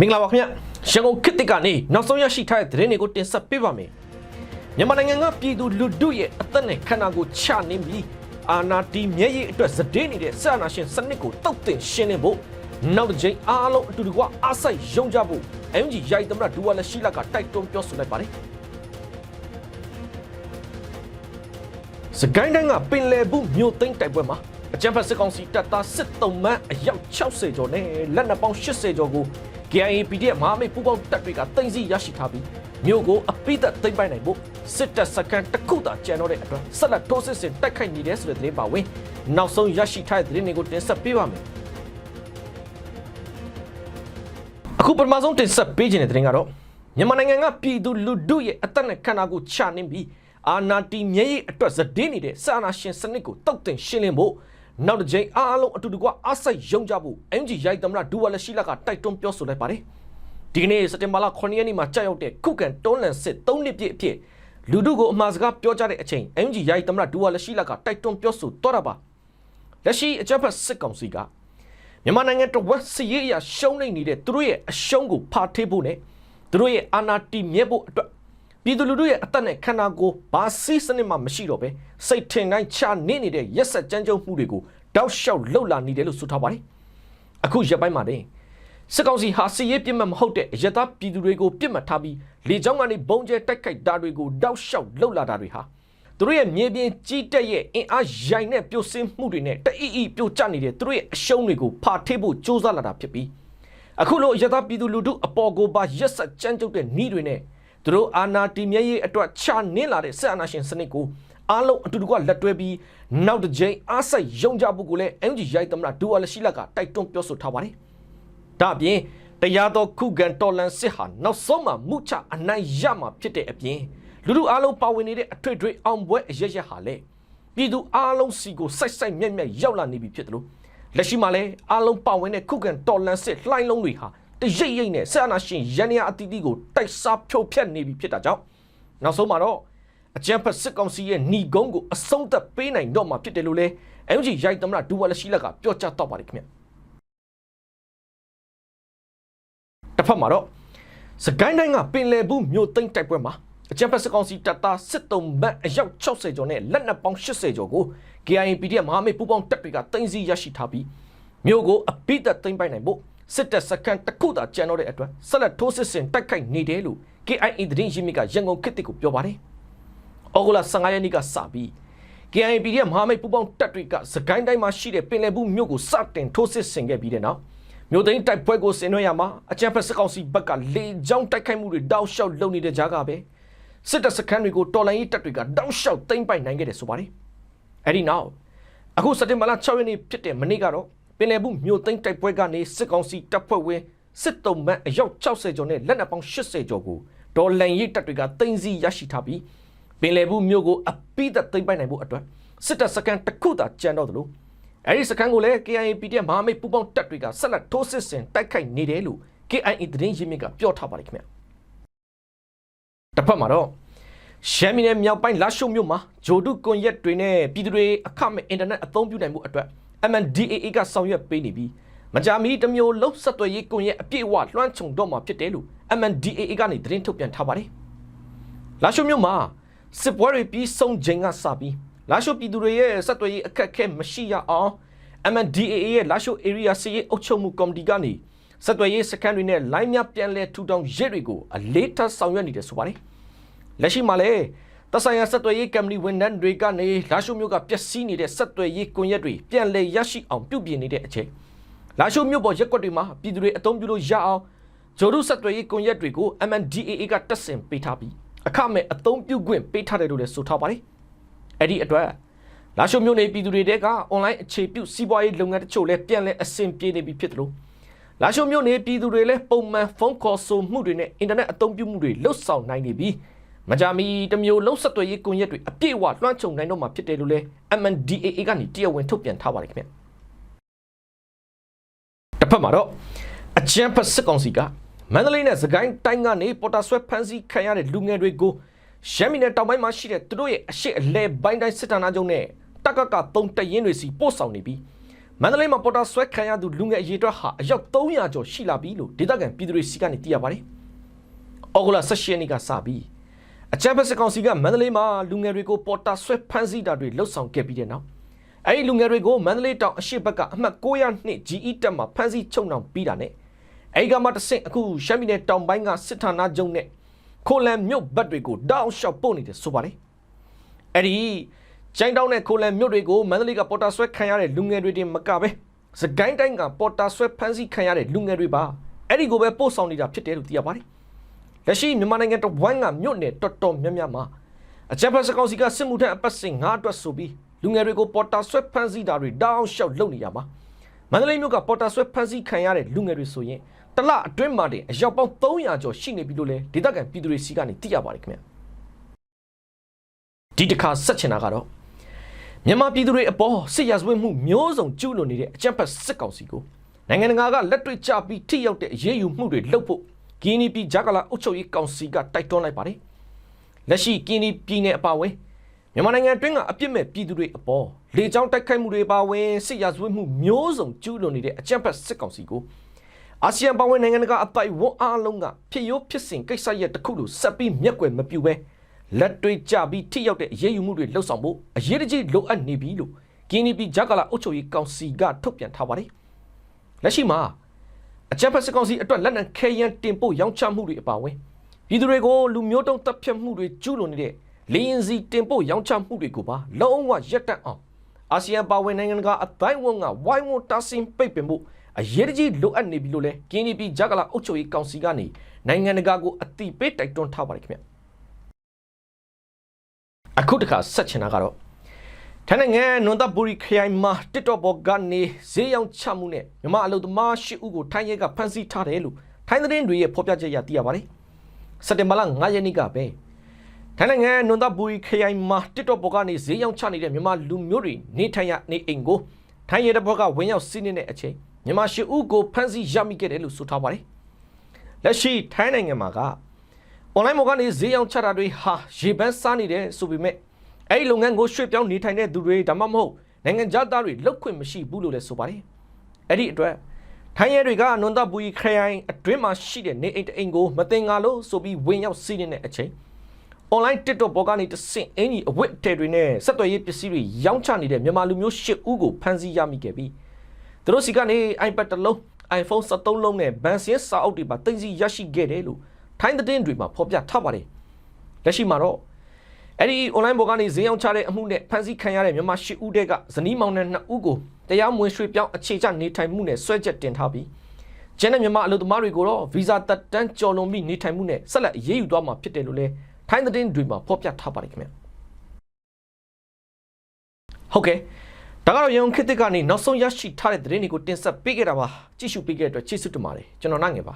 မင်္ဂလာပါခင်ဗျရန်ကုန်ခေတ်သစ်ကနေနောက်ဆုံးရရှိထားတဲ့သတင်းတွေကိုတင်ဆက်ပေးပါမယ်မြန်မာနိုင်ငံကပြည်သူလူထုရဲ့အသက်နဲ့ခန္ဓာကိုယ်ချနေပြီးအာနာတီမျက်ရည်အတွက်ဇဒင်းနေတဲ့ဆရာနာရှင်စနစ်ကိုတုတ်တင်ရှင်းလင်းဖို့နောက်တစ်ချိန်အားလုံးအတူတကွအားစိုက်ယုံကြဖို့ MG ရိုက်သမရဒူဝါလက်ရှိလကတိုက်တွန်းပြောဆိုလိုက်ပါတယ်စကိုင်းတိုင်းကပင်လယ်ဘူးမြို့သိမ်းတိုက်ပွဲမှာအကြံဖက်စစ်ကောင်စီတပ်သားစစ်တုံးမန်းအယောက်60ကျော်နဲ့လက်နက်ပေါင်း80ကျော်ကို KIA PDF မဟာမိတ်ပူးပေါင်းတပ်တွေကတင်စီရရှိထားပြီးမြို့ကိုအပိသက်သိမ်းပိုက်နိုင်ဖို့စစ်တပ်စခန်းတစ်ခုသာကျန်တော့တဲ့အတွက်ဆက်လက်ထိုးစစ်ဆင်တိုက်ခိုက်နေတယ်ဆိုတဲ့သတင်းပါဝင်နောက်ဆုံးရရှိထားတဲ့သတင်းတွေကိုတင်ဆက်ပေးပါမယ်အခုပထမဆုံးတင်ဆက်ပေးခြင်းတဲ့သတင်းကတော့မြန်မာနိုင်ငံကပြည်သူလူထုရဲ့အသက်နဲ့ခန္ဓာကိုယ်ချနှင်းပြီးအာနာတီမြဲရဲ့အတွက်ဇဒင်းနေတဲ့စာနာရှင်စနစ်ကိုတုတ်တင်ရှင်းလင်းဖို့ နောက်တစ်ကြိမ်အားလုံးအတူတကွအားစိုက်ယုံကြဖို့ MG ရိုက်သမရဒူဝါလက်ရှိလကတိုက်တွန်းပြောဆိုလိုက်ပါတယ်ဒီကနေ့စက်တင်ဘာလ9ရက်နေ့မှာကြာရောက်တဲ့ခုခံတွန်းလှန်စစ်3နှစ်ပြည့်အဖြစ်လူထုကိုအမှားစကားပြောကြတဲ့အချိန် MG ရိုက်သမရဒူဝါလက်ရှိလကတိုက်တွန်းပြောဆိုတော့တာပါလက်ရှိအကြမ်းဖက်စစ်ကောင်စီကမြန်မာနိုင်ငံတဝက်စီရေးအရာရှုံးနေနေတဲ့သူတို့ရဲ့အရှုံးကိုဖာထေးဖို့နဲ့သူတို့ရဲ့အာဏာတည်မြဲဖို့အတွက် ပြည်သူလူထုရဲ့အသက်နဲ့ခန္ဓာကိုယ်ဘာစီးစနစ်မှမရှိတော့ပဲစိတ်ထင်တိုင်းချနေနေတဲ့ရက်ဆက်ကြမ်းကြုတ်မှုတွေကိုတောက်လျှောက်လှုပ်လာနေတယ်လို့ဆိုထားပါတယ်အခုရက်ပိုင်းမှာတင်စစ်ကောင်စီဟာစီရေးပြစ်မှတ်မဟုတ်တဲ့အယက်သားပြည်သူတွေကိုပြစ်မှတ်ထားပြီးလေကြောင်းကနေဘုံကျဲတိုက်ခိုက်တာတွေကိုတောက်လျှောက်လှုပ်လာတာတွေဟာသူတို့ရဲ့မြေပြင်ကြီးတက်ရဲ့အင်အားရိုင်တဲ့ပြိုစင်းမှုတွေနဲ့တအီအီပြိုကျနေတဲ့သူတို့ရဲ့အရှုံးတွေကိုဖာထေးဖို့စ조사လာတာဖြစ်ပြီးအခုလိုအယက်သားပြည်သူလူထုအပေါ်ကိုပါရက်ဆက်ကြမ်းကြုတ်တဲ့နှီးတွေနဲ့ သူတို့အာနာတီမြဲရေးအတွက်ချနင်းလာတဲ့ဆက်အာနာရှင်စနစ်ကိုအားလုံးအတူတကွလက်တွဲပြီးနောက်တစ်ကြိမ်အားစိုက်ယုံကြဖို့ကိုလည်း MG ရိုက်သမရဒူဝါလရှိလကတိုက်တွန်းပြောဆိုထားပါတယ်။ဒါအပြင်တရားတော်ခုခံတော်လန်စစ်ဟာနောက်ဆုံးမှမုချအနိုင်ရမှာဖြစ်တဲ့အပြင်လူလူအားလုံးပါဝင်နေတဲ့အထွေထွေအောင်ပွဲအရရက်ဟာလည်းပြည်သူအားလုံးစီကိုစိုက်စိုက်မြက်မြက်ရောက်လာနေပြီဖြစ်တယ်လို့လက်ရှိမှာလည်းအားလုံးပါဝင်တဲ့ခုခံတော်လန်စစ်လှိုင်းလုံးတွေဟာ တရိပ်ရိပ်နဲ့ဆက်အနာရှင်ရန်ရအတီးတီးကိုတိုက်စားဖြိုဖျက်နေပြီဖြစ်တာကြောင့်နောက်ဆုံးမှာတော့အကြံဖက်စစ်ကောင်စီရဲ့หนีကုန်းကိုအဆုံးသတ်ပေးနိုင်တော့မှာဖြစ်တယ်လို့လဲ MG ရိုက်သမရဒူဝါလက်ရှိလက်ကပြောကြားတော့ပါတယ်ခင်ဗျတစ်ဖက်မှာတော့စကိုင်းတိုင်းကပင်လယ်ဘူးမြို့သိမ်းတိုက်ပွဲမှာအကြံဖက်စစ်ကောင်စီတပ်သားစစ်တုံးမတ်အယောက်60ကျော်နဲ့လက်နက်ပေါင်း80ကျော်ကို KIA PDF မဟာမိတ်ပူးပေါင်းတပ်တွေကတင်စီရရှိထားပြီးမြို့ကိုအပိသက်သိမ်းပိုက်နိုင်ဖို့ စစ်တပ်စခန်းတစ်ခုသာကျန်တော့တဲ့အတွက်ဆက်လက်ထိုးစစ်ဆင်တိုက်ခိုက်နေတယ်လို့ KIA သတင်းရင်းမြစ်ကရန်ကုန်ခေတ်တစ်ကိုပြောပါတယ်။အော်ဂိုလာ15ရက်နေ့ကစပြီး KIA PDF မဟာမိတ်ပူးပေါင်းတပ်တွေကစကိုင်းတိုင်းမှာရှိတဲ့ပင်လယ်ဘူးမြို့ကိုစတင်ထိုးစစ်ဆင်ခဲ့ပြီးတဲ့နောက်မြို့သိမ်းတိုက်ပွဲကိုဆင်နွှဲရမှာအကြံဖက်စစ်ကောင်စီဘက်ကလေကြောင်းတိုက်ခိုက်မှုတွေတောက်လျှောက်လုပ်နေတဲ့ကြားကပဲစစ်တပ်စခန်းတွေကိုတော်လိုင်းရေးတပ်တွေကတောက်လျှောက်သိမ်းပိုက်နိုင်ခဲ့တယ်ဆိုပါတယ်။အဲဒီနောက်အခုစက်တင်ဘာလ6ရက်နေ့ဖြစ်တဲ့မနေ့ကတော့ ပင်လယ်ဘူးမြို့သိမ်းတိုက်ပွဲကနေစစ်ကောင်စီတပ်ဖွဲ့ဝင်စစ်တုံးမန်းအယောက်60ကျော်နဲ့လက်နက်ပေါင်း80ကျော်ကိုဒေါ်လန်ရိတ်တပ်တွေကသိမ်းဆည်းရရှိထားပြီးပင်လယ်ဘူးမြို့ကိုအပိသက်သိမ်းပိုက်နိုင်ဖို့အတွက်စစ်တပ်စခန်းတစ်ခုသာကျန်တော့သလိုအဲဒီစခန်းကိုလည်း KIA PDF မဟာမိတ်ပူးပေါင်းတပ်တွေကဆက်လက်ထိုးစစ်ဆင်တိုက်ခိုက်နေတယ်လို့ KIA သတင်းရင်းမြစ်ကပြောထားပါတယ်ခင်ဗျတစ်ဖက်မှာတော့ရှမ်းပြည်နယ်မြောက်ပိုင်းလာရှုံမြို့မှာဂျိုဒုကွန်ရက်တွေနဲ့ပြည်သူတွေအခမဲ့အင်တာနက်အသုံးပြုနိုင်မှုအတွက် MNDAA ကဆောင်ရွက်ပေးနေပြီးမကြာမီတစ်မျိုးလုံးဆက်သွယ်ရေးကွန်ရက်အပြည့်အဝလွှမ်းခြုံတော့မှာဖြစ်တယ်လို့ MNDAA ကနေသတင်းထုတ်ပြန်ထားပါတယ်။လာရှုမြို့မှာစစ်ပွဲတွေပြီးဆုံးချိန်ကစပြီးလာရှုပြည်သူတွေရဲ့ဆက်သွယ်ရေးအခက်အခဲမရှိရအောင် MNDAA ရဲ့လာရှု area စီရေးအုပ်ချုပ်မှုကော်မတီကနေဆက်သွယ်ရေးစခန်းတွေနဲ့လိုင်းများပြန်လည်ထူထောင်ရေးတွေကိုအလေးထားဆောင်ရွက်နေတယ်ဆိုပါတယ်။လက်ရှိမှာလည်း တဆိုင်ရာဆက်သွယ်ရေးကမ္ပဏီဝန်ထမ်းတွေကနေလာရှုမြို့ကပျက်စီးနေတဲ့ဆက်သွယ်ရေးကွန်ရက်တွေပြန်လည်ရရှိအောင်ပြုပြင်နေတဲ့အချိန်လာရှုမြို့ပေါ်ရက်ကွက်တွေမှာပြည်သူတွေအသုံးပြုလို့ရအောင်ဂျိုဒုဆက်သွယ်ရေးကွန်ရက်တွေကို MNDAA ကတက်ဆင်ပေးထားပြီးအခမဲ့အသုံးပြုခွင့်ပေးထားတယ်လို့လည်းဆိုထားပါတယ်။အဲ့ဒီအတွက်လာရှုမြို့နယ်ပြည်သူတွေတဲကအွန်လိုင်းအခြေပြုစီးပွားရေးလုပ်ငန်းတချို့လည်းပြန်လည်အဆင်ပြေနေပြီဖြစ်တယ်လို့လာရှုမြို့နယ်ပြည်သူတွေလည်းပုံမှန်ဖုန်းခေါ်ဆိုမှုတွေနဲ့အင်တာနက်အသုံးပြုမှုတွေလှုပ်ဆောင်နိုင်နေပြီး မကြမီတစ်မျိုးလုံးဆက်သွယ်ရေးကွန်ရက်တွေအပြည့်အဝလွှမ်းခြုံနိုင်တော့မှာဖြစ်တယ်လို့လည်း MNDAA ကနေတရားဝင်ထုတ်ပြန်ထားပါတယ်ခင်ဗျတစ်ဖက်မှာတော့အချမ်းဖက်စစ်ကောင်စီကမန္တလေးနဲ့စကိုင်းတိုင်းကနေပေါ်တာဆွဲဖမ်းဆီးခံရတဲ့လူငယ်တွေကိုရမ်းမီနယ်တောင်ပိုင်းမှာရှိတဲ့သူတို့ရဲ့အရှိအလဲပိုင်းတိုင်းစစ်ဌာနချုပ်နဲ့တက်ကကသုံးတရင်တွေစီပို့ဆောင်နေပြီးမန္တလေးမှာပေါ်တာဆွဲခံရသူလူငယ်အရေးအတွက်ဟာအယောက်300ကျော်ရှိလာပြီလို့ဒေသခံပြည်သူတွေစီကနေသိရပါတယ်။အော်ဂိုလာ16ရက်နေ့ကစပြီး အကြမ်းဖက်စစ်ကောင်စီကမန္တလေးမှာလူငယ်တွေကိုပေါ်တာဆွဲဖမ်းဆီးတာတွေလှုပ်ဆောင်ခဲ့ပြီးတဲ့နောက်အဲဒီလူငယ်တွေကိုမန္တလေးတောင်အရှိဘက်ကအမှတ်902 GE တက်မှာဖမ်းဆီးချုပ်နှောင်ပြီးတာနဲ့အဲဒီကမှတစ်ဆင့်အခုရှမ်းပြည်နယ်တောင်ပိုင်းကစစ်ဌာနချုပ်နဲ့ခိုလန်မြို့ဘက်တွေကိုတောက်လျှောက်ပို့နေတယ်ဆိုပါတယ်။အဲ့ဒီကျိုင်းတောင်းနဲ့ခိုလန်မြို့တွေကိုမန္တလေးကပေါ်တာဆွဲခံရတဲ့လူငယ်တွေတင်မကပဲစကိုင်းတိုင်းကပေါ်တာဆွဲဖမ်းဆီးခံရတဲ့လူငယ်တွေပါအဲ့ဒီကိုပဲပို့ဆောင်နေတာဖြစ်တယ်လို့သိရပါတယ်။ လက်ရှိမြန်မာနိုင်ငံတဝန်းကမြို့နယ်တော်တော်များများမှာအကြမ်းဖက်စကောင်စီကစစ်မှုထမ်းအပတ်စဉ်၅အတွက်ဆိုပြီးလူငယ်တွေကိုပေါ်တာဆွဲဖမ်းဆီးတာတွေတောင်းလျှောက်လုပ်နေရမှာမန္တလေးမြို့ကပေါ်တာဆွဲဖမ်းဆီးခံရတဲ့လူငယ်တွေဆိုရင်တလအတွင်းမှာတင်အယောက်ပေါင်း300ကျော်ရှိနေပြီလို့လည်းဒေသခံပြည်သူတွေစီကနေသိရပါတယ်ခင်ဗျဒီတစ်ခါဆက်ချင်တာကတော့မြန်မာပြည်သူတွေအပေါ်စစ်ရာဇဝတ်မှုမျိုးစုံကျူးလွန်နေတဲ့အကြမ်းဖက်စစ်ကောင်စီကိုနိုင်ငံတကာကလက်တွေ့ကျပြီးထိရောက်တဲ့အရေးယူမှုတွေလုပ်ဖို့ ကင်းနီပြည်ဂျာကာလာအုပ်ချုပ်ရေးကောင်စီကတိုက်တွန်းလိုက်ပါတယ်လက်ရှိကင်းနီပြည်နယ်အပါအဝင်မြန်မာနိုင်ငံအတွင်းကအပြစ်မဲ့ပြည်သူတွေအပေါ်လေကြောင်းတိုက်ခိုက်မှုတွေပါဝင်စစ်ရာဇဝတ်မှုမျိုးစုံကျူးလွန်နေတဲ့အကြမ်းဖက်စစ်ကောင်စီကိုအာဆီယံပါဝင်နိုင်ငံတကာအပိုက်ဝန်းအားလုံးကဖြစ်ရိုးဖြစ်စဉ်ကိစ္စရပ်တစ်ခုလိုဆက်ပြီးမျက်ကွယ်မပြူပဲလက်တွေ့ကြပြီးထိရောက်တဲ့အရေးယူမှုတွေလှုပ်ဆောင်ဖို့အရေးတကြီးလိုအပ်နေပြီလို့ကင်းနီပြည်ဂျာကာလာအုပ်ချုပ်ရေးကောင်စီကထုတ်ပြန်ထားပါတယ်လက်ရှိမှာ အကြမ်းဖက်စစ်ကောင်စီအတွက်လက်နက်ခဲယမ်းတင်ပို့ရောင်းချမှုတွေအပါအဝင်ပြည်သူတွေကိုလူမျိုးတုံးတပ်ဖြတ်မှုတွေကျူးလွန်နေတဲ့လေရင်စီတင်ပို့ရောင်းချမှုတွေကိုပါလုံးဝရပ်တန့်အောင်အာဆီယံပါဝင်နိုင်ငံကအတိုင်းဝန်ကဝိုင်းဝန်းတားဆီးပိတ်ပင်မှုအရေးတကြီးလိုအပ်နေပြီလို့လဲကင်းနီပြည်ဂျာကလာအုပ်ချုပ်ရေးကောင်စီကနေနိုင်ငံတကာကိုအတိပေးတိုက်တွန်းထားပါတယ်ခင်ဗျအခုတခါဆက်ချင်တာကတော့ ထိုင်းနိုင်ငံနွန်ဒဘူရီခရိုင်မှာတစ်တော့ဘော်ကနေဈေးရောင်းချမှုနဲ့မြမအလုပ်သမား၈ဦးကိုထိုင်းရဲကဖမ်းဆီးထားတယ်လို့ထိုင်းသတင်းတွေရဲ့ဖော်ပြချက်အရသိရပါတယ်စက်တင်ဘာလ9ရက်နေ့ကပဲထိုင်းနိုင်ငံနွန်ဒဘူရီခရိုင်မှာတစ်တော့ဘော်ကနေဈေးရောင်းချနေတဲ့မြမလူမျိုးတွေနေထိုင်ရနေအိမ်ကိုထိုင်းရဲတပ်ဖွဲ့ကဝင်ရောက်စီးနင်းတဲ့အချိန်မြန်မာရှစ်ဦးကိုဖမ်းဆီးရမိခဲ့တယ်လို့ဆိုထားပါတယ်။လက်ရှိထိုင်းနိုင်ငံမှာကအွန်လိုင်းပေါ်ကနေဈေးရောင်းချတာတွေဟာရေပန်းစားနေတယ်ဆိုပေမဲ့ အဲ့ဒီလုပ်ငန်းကိုရွှေ့ပြောင်းနေထိုင်တဲ့သူတွေဒါမှမဟုတ်နိုင်ငံသားတွေလောက်ခွင့်မရှိဘူးလို့လည်းဆိုပါတယ်။အဲ့ဒီအတွက်ထိုင်းရဲတွေကနွန်ဒဘူရီခရိုင်အတွင်းမှာရှိတဲ့နေအိမ်တအိမ်ကိုမတင်ငါလို့ဆိုပြီးဝင်ရောက်စီးနေတဲ့အချိန် online TikTok ပေါ်ကနေတဆင့်အင်ကြီးအဝတ်အထည်တွေနဲ့ဆက်သွယ်ရေးပစ္စည်းတွေရောင်းချနေတဲ့မြန်မာလူမျိုး၈ဦးကိုဖမ်းဆီးရမိခဲ့ပြီးသူတို့စီကနေ iPad တစ်လုံး iPhone 73လုံးနဲ့ဗန်စင်းစာအုပ်တွေပါတင်စီရရှိခဲ့တယ်လို့ထိုင်းသတင်းတွေမှာဖော်ပြထားပါတယ်လက်ရှိမှာတော့ အဲ့ဒီ online ပေါ်ကနေဈေးရောင်းချတဲ့အမှုနဲ့ဖမ်းဆီးခံရတဲ့မြန်မာ၈ဦးတက်ကဇနီးမောင်နှံ2ဦးကိုတရားမဝင်ရွှေ့ပြောင်းအခြေချနေထိုင်မှုနဲ့ဆွဲချက်တင်ထားပြီးကျန်တဲ့မြန်မာအလုပ်သမားတွေကိုတော့ဗီဇာတက်တန်းကျော်လွန်ပြီးနေထိုင်မှုနဲ့ဆက်လက်အရေးယူသွားမှာဖြစ်တယ်လို့လည်းထိုင်းသတင်းတွေမှာဖော်ပြထားပါတယ်ခင်ဗျဟုတ်ကဲ့ဒါကတော့ရန်ကုန်ခေတ်သစ်ကနေနောက်ဆုံးရရှိထားတဲ့သတင်းတွေကိုတင်ဆက်ပေးခဲ့တာပါကြည့်ရှုပေးခဲ့တဲ့အတွက်ကျေးဇူးတင်ပါတယ်ကျွန်တော်နိုင်ငယ်ပါ